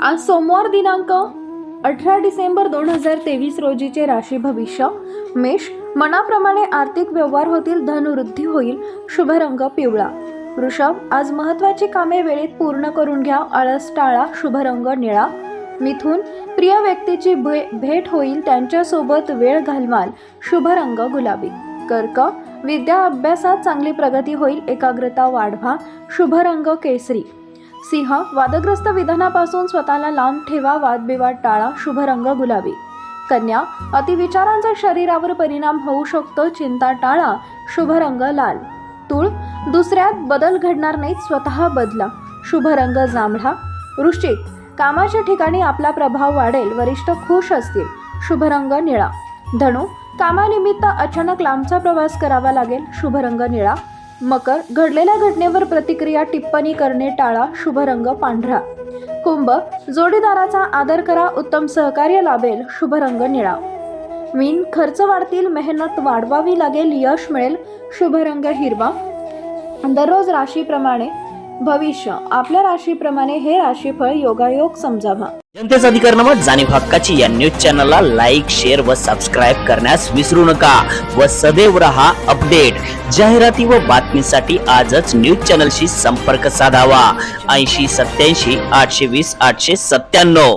आज सोमवार दिनांक अठरा डिसेंबर दोन हजार तेवीस रोजीचे राशी भविष्य. मेष मनाप्रमाणे आर्थिक व्यवहार होतील धनवृद्धी होईल. शुभ रंग पिवळा. वृषभ आज महत्त्वाची कामे वेळेत पूर्ण करून घ्या. आळस टाळा शुभ रंग निळा. मिथून प्रिय व्यक्तीची भे भेट होईल त्यांच्यासोबत वेळ घालवाल. शुभ रंग गुलाबी. कर्क विद्या अभ्यासात चांगली प्रगती होईल एकाग्रता वाढवा. शुभ रंग केसरी. सिंह वादग्रस्त विधानापासून स्वतःला लांब ठेवा वादविवाद टाळा शुभ रंग गुलाबी. कन्या अतिविचारांचा शरीरावर परिणाम होऊ शकतो चिंता टाळा शुभ रंग लाल. तूळ दुसऱ्यात बदल घडणार नाहीत स्वतः बदला. शुभ रंग जांभळा. वृश्चिक कामाच्या ठिकाणी आपला प्रभाव वाढेल वरिष्ठ खुश असतील. शुभ रंग निळा. धनु कामानिमित्त अचानक लांबचा प्रवास करावा लागेल शुभ रंग निळा. मकर घडलेल्या घटनेवर प्रतिक्रिया टिप्पणी करणे टाळा शुभ रंग पांढरा. कुंभ जोडीदाराचा आदर करा उत्तम सहकार्य लाभेल शुभ रंग निळा. मीन खर्च वाढतील मेहनत वाढवावी लागेल यश मिळेल शुभ रंग हिरवा. दररोज राशीप्रमाणे भविष्य. आपल्या राशीप्रमाणे हे राशीफळ योगायोग समजावा. जनतेचा अधिकारनामा जाणीव हक्काची या न्यूज चॅनलला लाईक शेअर व सबस्क्राईब करण्यास विसरू नका व सदैव रहा अपडेट. जाहिराती व बातमीसाठी आजच न्यूज चॅनलशी संपर्क साधावा. ऐंशी सत्याऐंशी आठशे वीस आठशे सत्त्याण्णव.